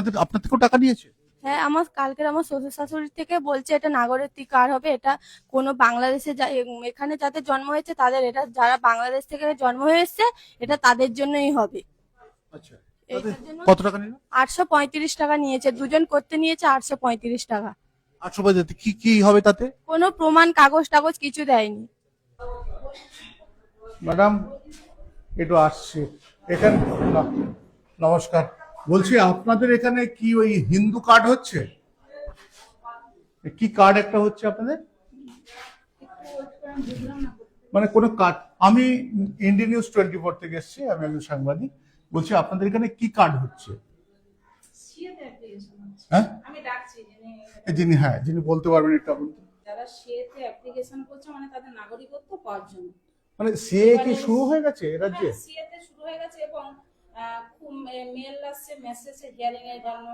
আপনাদের আপনার থেকেও টাকা নিয়েছে? হ্যাঁ আমার কালকের আমার শ্বশুর শাশুড়ি থেকে বলছে এটা নাগরিক কার্ড হবে এটা কোনো বাংলাদেশে এখানে যাদের জন্ম হয়েছে তাদের এটা যারা বাংলাদেশ থেকে জন্ম হয়েছে এটা তাদের জন্যই হবে। আচ্ছা। কত টাকা নিল? আটশো পঁয়ত্রিশ টাকা নিয়েছে দুজন করতে নিয়েছে আটশো পঁয়ত্রিশ টাকা। আটশো পঁয়ত্রিশ কি কি হবে তাতে? কোনো প্রমাণ কাগজ টাগজ কিছু দেয়নি। ম্যাডাম একটু আসছে। এখানে নমস্কার। বলছি আপনাদের এখানে কি ওই হিন্দু কার্ড হচ্ছে? কি কার্ড একটা হচ্ছে আপনাদের? মানে কোন কার্ড আমি ইন্ডিয়ান নিউজ টোয়েন্টি ফোর থেকে এসেছি আমি একজন সাংবাদিক। বলছি আপনাদের এখানে কি কার্ড হচ্ছে? হ্যাঁ? যিনি হ্যাঁ যিনি বলতে পারবেন একটু আপনি। যারা সিএতে অ্যাপ্লিকেশন করছে মানে তাদের নাগরিকত্ব পাওয়ার জন্য। মানে সিএ কি শুরু হয়ে গেছে রাজ্যে? সিএতে শুরু হয়ে গেছে এবং খুব মেল আসছে মেসেজ হিয়ারিং এর জন্য।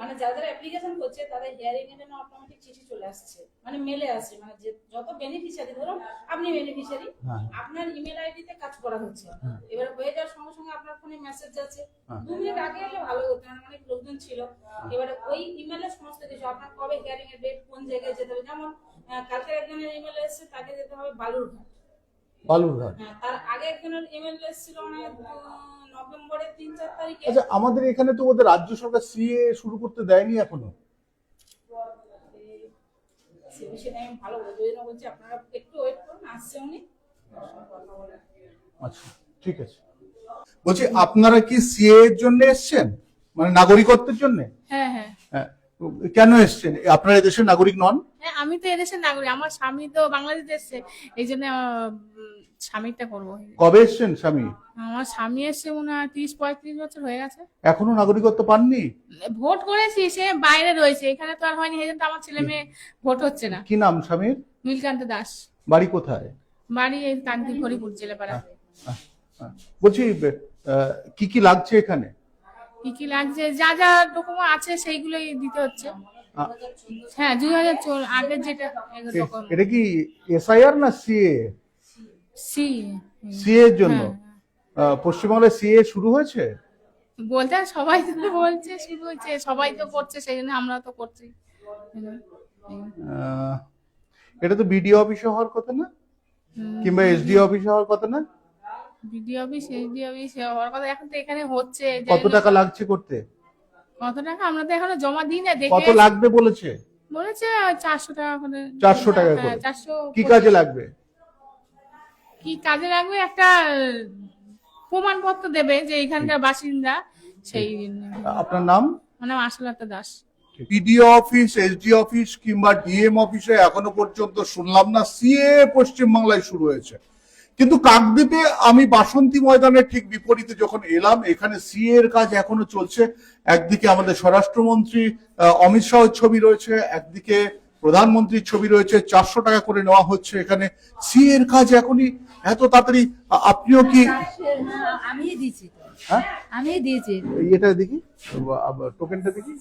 মানে যাদের অ্যাপ্লিকেশন করছে তাদের হিয়ারিং এর জন্য অটোমেটিক চিঠি চলে আসছে। মানে মেলে আসছে। মানে যে যত বেনিফিশিয়ারি ধরুন আপনি বেনিফিশিয়ারি হ্যাঁ। আপনার ইমেল আইডিতে কাজ করা হচ্ছে। এবার হয়ে যাওয়ার সঙ্গে সঙ্গে আপনার ফোনে মেসেজ যাচ্ছে হ্যাঁ। দু মিনিট আগে এলে ভালো হতো কারণ অনেক লোকজন ছিল। এবারে ওই ইমেলে সমস্ত কিছু আপনার কবে হিয়ারিং এর ডেট কোন জায়গায় যেতে হবে? যেমন কালকে একজনের ইমেল এসেছে তাকে যেতে হবে বালুরঘাট। বালুরঘাট। হ্যাঁ তার আগে একজনের ইমেল এসেছিল মানে আহ, নভেম্বরের তিন চার তারিখে আচ্ছা আমাদের এখানে তো ওদের রাজ্য সরকার সিএ শুরু করতে দেয়নি এখনও। সে বিষয়ে আমি ভালো ওই জন্য বলছি আপনারা একটু ওয়েট করুন আসছে উনি। ওর সঙ্গে কথা বলে আচ্ছা ঠিক আছে। বলছি আপনারা কি সিএ এর জন্য এসেছেন? মানে নাগরিকত্বের জন্য? হ্যাঁ হ্যাঁ। হ্যাঁ। কেন এসছেন? আপনারা এদেশের নাগরিক নন? হ্যাঁ আমি তো এদেশের নাগরিক। আমার স্বামী তো বাংলাদেশ এসছে এই জন্য স্বামীরটা করব। কবে এসেছেন স্বামী? আমার স্বামী এসছে মনে হয় তিরিশ পঁয়ত্রিশ বছর হয়ে গেছে। এখনও নাগরিকত্ব পাননি? ভোট করেছি সে বাইরে রয়েছে। এখানে তো আর হয়নি সেই জন্য আমার ছেলে মেয়ে ভোট হচ্ছে না। কি নাম স্বামীর? নীলকান্ত দাস। বাড়ি কোথায়? বাড়ি এই কান্তি হরিপুর জেলাপাড়া। বলছি কি কি লাগছে এখানে? কি কি লাগছে? যা যা ডকুমেন্ট আছে সেইগুলোই দিতে হচ্ছে। হ্যাঁ দুই হাজার চোল আগের যেটা এটা কি এসআইআর না সিএ? সি সিএ এর জন্য? পশ্চিমবঙ্গে আহ, পশ্চিমবাংলায় সিএ শুরু হয়েছে? বলতে সবাই তো বলছে শুরু হয়েছে সবাই তো করছে সেই জন্য আমরা তো করছি। এটা তো বিডিও অফিসে হওয়ার কথা না? কিংবা এসডি অফিসে হওয়ার কথা না? বিডিও অফিস এসডি অফিস হওয়ার কথা এখন তো এখানে হচ্ছে কত টাকা লাগছে করতে? কত টাকা? আমরা তো এখনও জমা দিই না কত লাগবে বলেছে? বলেছে চারশো টাকা করে 400 টাকা হ্যাঁ, করে। চারশো কি কাজে লাগবে? কি কাজে লাগবে? একটা প্রমাণপত্র দেবে যে এখানকার বাসিন্দা সেই আপনার নাম? মানে Ashalata Das. BDO office SD office কিংবা ডিএম অফিসে এখনও পর্যন্ত শুনলাম না সিএ পশ্চিমবাংলায় শুরু হয়েছে। কিন্তু কাকদ্বীপে আমি বাসন্তী ময়দানের ঠিক বিপরীতে যখন এলাম এখানে সিএ এর কাজ এখনও চলছে। একদিকে আমাদের স্বরাষ্ট্রমন্ত্রী অমিত শাহের ছবি রয়েছে একদিকে প্রধানমন্ত্রীর ছবি রয়েছে চারশো টাকা করে নেওয়া হচ্ছে এখানে। সি এর কাজ এখনই এত তাড়াতাড়ি আপনিও কি আমি দিয়েছি হ্যাঁ? আমি দিয়েছি। এটা দেখি টোকেনটা দেখি।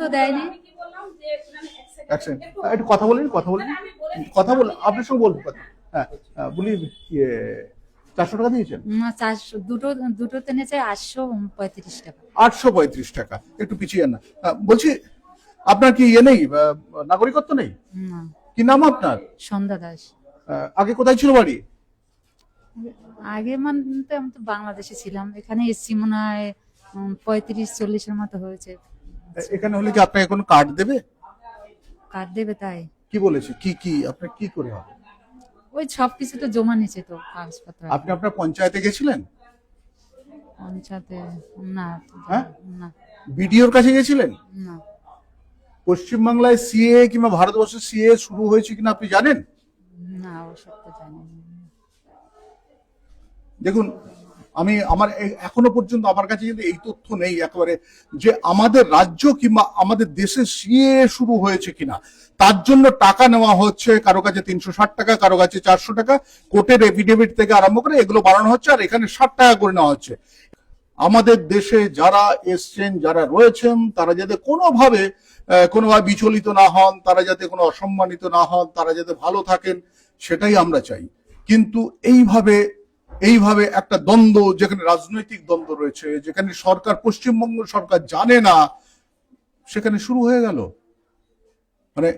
তো দেয়নি। সেকেন্ড একটু কথা বলেন কথা বলেন। কথা বল আপনার সঙ্গে বলব কথা। হ্যাঁ বলি ইয়ে চারশো টাকা দিয়েছেন? চারশো দুটো দুটোতে নিয়েছে আটশো পঁয়ত্রিশ টাকা। আটশো পঁয়ত্রিশ টাকা। একটু পিছিয়ে না। বলছি আপনার কি ইয়ে নেই? নাগরিকত্ব নেই? কি নাম আপনার? সন্ধ্যা দাস। আগে কোথায় ছিল বাড়ি? আগে মানে আমি তো বাংলাদেশে ছিলাম। এখানে এসছি মনে হয় পঁয়ত্রিশ চল্লিশের মতো হয়েছে। এখানে হলে কি আপনাকে কোনো কার্ড দেবে? কার্ড দেবে তাই? কি বলেছে? কি কি? আপনার কি করে হবে? ওই সব কিছু তো জমা নিচ্ছে তো কাগজপত্র। আপনি আপনার পঞ্চায়েতে গেছিলেন? পঞ্চায়েতে না হ্যাঁ? না। বিডিওর কাছে গেছিলেন? না। পশ্চিমবাংলায় সিএ কিংবা ভারতবর্ষে সিএ শুরু হয়েছে কিনা আপনি জানেন? না ওসব তো জানি দেখুন আমি আমার এখনও পর্যন্ত আমার কাছে কিন্তু এই তথ্য নেই একেবারে যে আমাদের রাজ্য কিংবা আমাদের দেশে সিএ শুরু হয়েছে কিনা। তার জন্য টাকা নেওয়া হচ্ছে, কারও কাছে তিনশো ষাট টাকা, কারও কাছে চারশো টাকা। কোর্টের এফিডেভিট থেকে আরম্ভ করে এগুলো বানানো হচ্ছে আর এখানে ষাট টাকা করে নেওয়া হচ্ছে। আমাদের দেশে যারা এসছেন, যারা রয়েছেন, তারা যাতে কোনোভাবে কোনোভাবে বিচলিত না হন, তারা যাতে কোনো অসম্মানিত না হন, তারা যাতে ভালো থাকেন, সেটাই আমরা চাই। কিন্তু এইভাবে এইভাবে একটা দ্বন্দ্ব যেখানে রাজনৈতিক দ্বন্দ্ব রয়েছে যেখানে সরকার পশ্চিমবঙ্গ সরকার জানে না সেখানে শুরু হয়ে গেল। মানে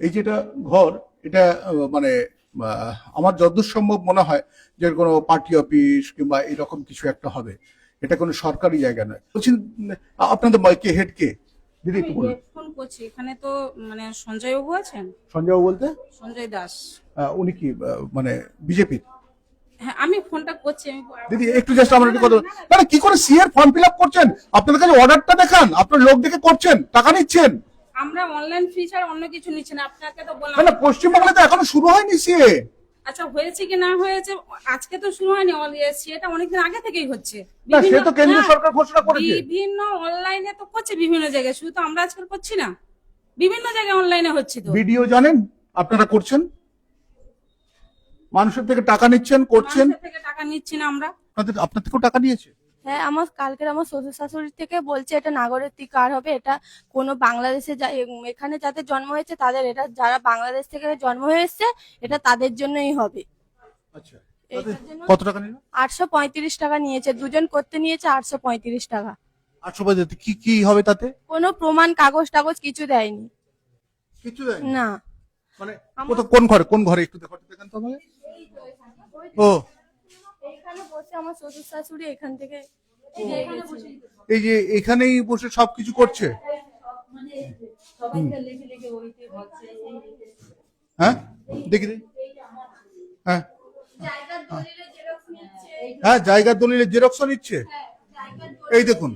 এই যেটা ঘর এটা মানে আমার যতদূর সম্ভব মনে হয় যে কোনো পার্টি অফিস কিংবা এরকম কিছু একটা হবে। এটা কোনো সরকারি জায়গা নয়। বলছি আপনাদের কে হেড কে? দিদি একটু বলুন। ফোন করছি। এখানে তো মানে সঞ্জয় বাবু আছেন? সঞ্জয় বাবু বলতে? সঞ্জয় দাস। উনি কি মানে বিজেপির? হ্যাঁ আমি ফোনটা করছি আমি দিদি একটু জাস্ট আমার একটু কথা বলুন। না না, কি করে সিএর ফর্ম করছেন? আপনাদের কাছে অর্ডারটা দেখান আপনার লোক দেখে করছেন টাকা নিচ্ছেন। আমরা অনলাইন ফি ছাড়া অন্য কিছু নিচ্ছি না আপনাকে তো বললাম। না পশ্চিমবাংলায় তো এখনও শুরু হয়নি সিএ আচ্ছা হয়েছে কি না হয়েছে? আজকে তো শুরু হয়নি সেটা অনেকদিন আগে থেকেই হচ্ছে। না সে বিভিন্ন- তো কেন্দ্রীয় সরকার ঘোষণা করেছে। বিভিন্ন অনলাইনে তো করছে বিভিন্ন জায়গায়। শুধু তো আমরা আজকাল করছি না। বিভিন্ন জায়গায় অনলাইনে হচ্ছে তো। ভিডিও জানেন আপনারা করছেন। মানুষের থেকে টাকা নিচ্ছেন করছেন? মানুষের থেকে টাকা নিচ্ছি না আমরা। আপনাদের আপনার থেকেও টাকা নিয়েছে? হ্যাঁ আমার কালকের আমার শ্বশুর শাশুড়ি থেকে বলছে এটা নাগরিক কার্ড হবে? এটা কোনো বাংলাদেশে যা- এখানে যাদের জন্ম হয়েছে তাদের এটা যারা বাংলাদেশ থেকে জন্ম হয়েছে এটা তাদের জন্যই হবে। আচ্ছা। এইটার জন্য কত টাকা নিল? আটশো পঁয়ত্রিশ টাকা নিয়েছে। দুজন করতে নিয়েছে আটশো পঁয়ত্রিশ টাকা। আটশো কি কি হবে তাতে? কোনো প্রমাণ কাগজ টাগজ কিছু দেয়নি। কিছু দেয় না। মানে কোন ঘরে কোন ঘরে একটু দেখো দেখেন তো আমাকে। ও। এইখানে বসে আমার শ্বশুর শাশুড়ি এখান থেকে এই যে এখানেই বসে সবকিছু করছে? হ্যাঁ? দেখি দেখি। হ্যাঁ। হ্যাঁ জায়গার দলিলে জেরক্সও নিচ্ছে? এই দেখুন।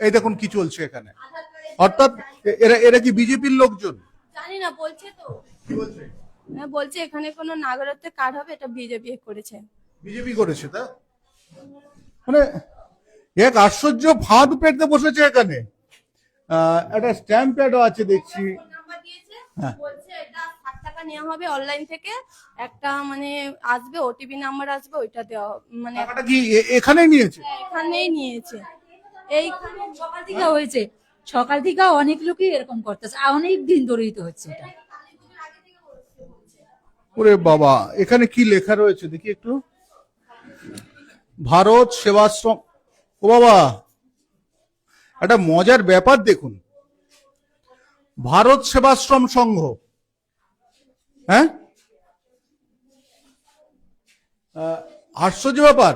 এই দেখুন কি চলছে এখানে। অর্থাৎ এ- এরা এরা কি বিজেপির লোকজন? জানি না বলছে তো। বলছে? হ্যাঁ, বলছে এখানে কোনো নাগরিকত্বের কার্ড হবে এটা বিজেপি করেছে। বিজেপি করেছে তা? মানে এক আশ্চর্য ফাঁদ পেতে বসেছে এখানে। একটা স্ট্যাম্প প্যাডও আছে দেখছি। হ্যাঁ। বলছে এটা ষাট টাকা নেওয়া হবে অনলাইন থেকে। একটা মানে আসবে ওটিপি নাম্বার আসবে ওইটা দেওয়া মানে টাকাটা কি নিয়েছে? এখানেই নিয়েছে। এইখানে সকাল থেকে হয়েছে। সকাল থেকে অনেক লোকই এরকম করতেছে। অনেক দিন ধরেই তো হচ্ছে এটা। ওরে বাবা, এখানে কি লেখা রয়েছে দেখি একটু? ভারত সেবাশ্রম ও বাবা, একটা মজার ব্যাপার দেখুন। ভারত সেবাশ্রম সংঘ হ্যাঁ? আশ্চর্য ব্যাপার।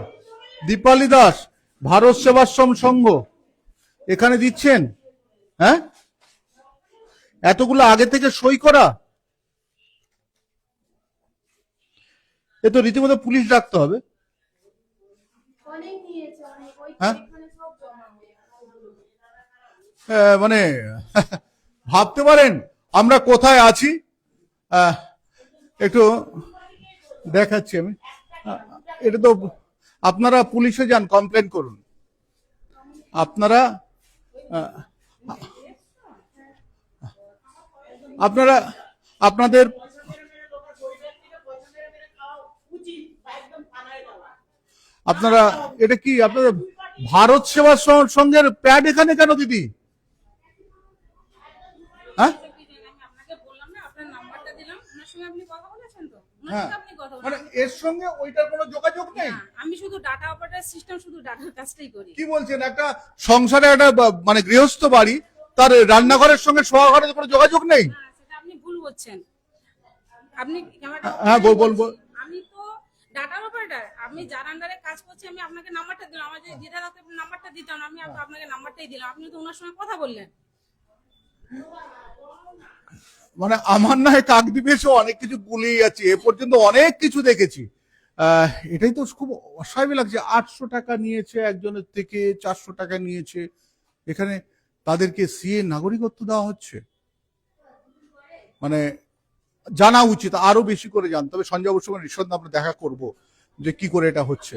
দীপালি দাস, ভারত সেবাশ্রম সংঘ, এখানে দিচ্ছেন? হ্যাঁ? এতগুলো আগে থেকে সই করা? এ তো রীতিমতো পুলিশ ডাকতে হবে। হ্যাঁ? মানে ভাবতে পারেন আমরা কোথায় আছি? একটু দেখাচ্ছি আমি। এটা তো আপনারা পুলিশে যান, কমপ্লেন করুন। আপনারা আপনারা আপনাদের আপনারা এটা কি আপনাদের ভারত সেবা সঙ্গের প্যাড এখানে কেন দিদি? হ্যাঁ আমি আপনাকে বললাম না আপনার নাম্বারটা দিলাম ওনার সঙ্গে আপনি কথা বলেছেন তো ওনার হ্যাঁ সঙ্গে আপনি কথা মানে এর সঙ্গে ওইটার কোনো যোগাযোগ নেই? আমি শুধু ডাটা অপারেটর সিস্টেম শুধু ডাটার কাজটাই করি। কি বলছেন? একটা সংসারে একটা মানে গৃহস্থ বাড়ি তার রান্নাঘরের সঙ্গে শোয়া ঘরের কোনো যোগাযোগ নেই? সেটা আপনি ভুল বলছেন। আপনি ক্যামেরাটা হ্যাঁ, বল। আমি তো ডাটা অপারেটর আমি যার আন্ডারে কাজ করছি আমি আপনাকে নাম্বারটা দিলাম। আমার যে হাতে নাম্বারটা দিতাম আমি আপনাকে নাম্বারটাই দিলাম। আপনি তো ওনার সঙ্গে কথা বললেন। মানে আমার না কাকদ্বীপ অনেক কিছু গুলিয়ে যাচ্ছে। এ পর্যন্ত অনেক কিছু দেখেছি। এটাই তো খুব অস্বাভাবিক লাগছে। আটশো টাকা নিয়েছে একজনের থেকে, চারশো টাকা নিয়েছে। এখানে তাদেরকে সিএ নাগরিকত্ব দেওয়া হচ্ছে। মানে জানা উচিত, আরও বেশি করে জানতে হবে। সঞ্জয় অবশ্য ঋষদ আমরা দেখা করব যে কি করে এটা হচ্ছে।